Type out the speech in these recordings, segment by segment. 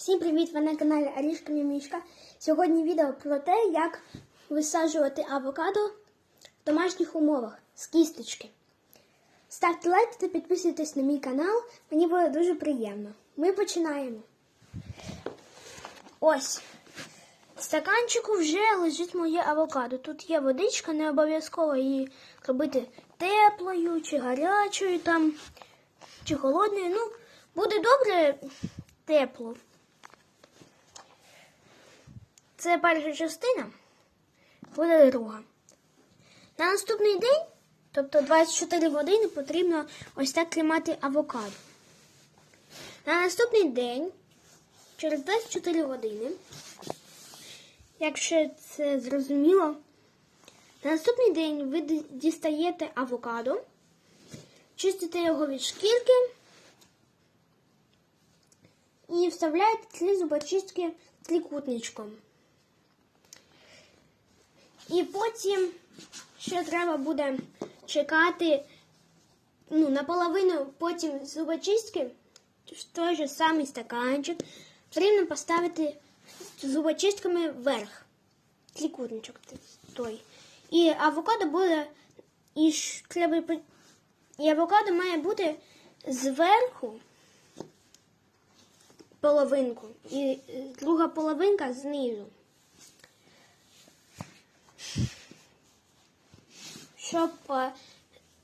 Всім привіт! Ви на каналі Арішка Мімішка. Сьогодні відео про те, як висаджувати авокадо в домашніх умовах з кісточки. Ставте лайк та підписуйтесь на мій канал, мені буде дуже приємно. Ми починаємо. Ось. В стаканчику вже лежить моє авокадо. Тут є водичка, не обов'язково її робити теплою чи гарячою там, чи холодною. Ну, буде добре тепло. Це перша частина, буде друга. На наступний день, тобто 24 години, потрібно ось так тримати авокадо. На наступний день, через 24 години, якщо це зрозуміло, на наступний день ви дістаєте авокадо, чистите його від шкірки і вставляєте тлі зубочистки трикутничком. І потім ще треба буде чекати ну, наполовину потім зубочистки в той же самий стаканчик. Потрібно поставити зубочистками вверх. Трикутничок той. І авокадо буде і треба і авокадо має бути зверху половинку, і друга половинка знизу. Щоб е,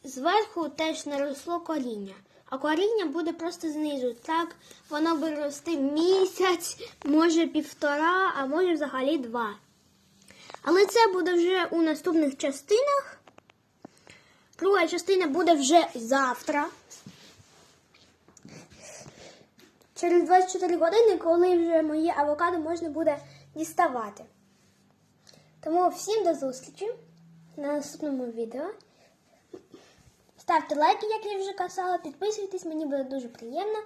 зверху теж не росло коріння. А коріння буде просто знизу. Так воно буде рости місяць, може півтора, а може взагалі два. Але це буде вже у наступних частинах. Друга частина буде вже завтра. Через 24 години, коли вже моє авокадо можна буде діставати. Тому всім до зустрічі на наступному відео. Ставте лайки, як я вже казала, підписуйтесь, мені буде дуже приємно.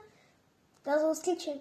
До зустрічі!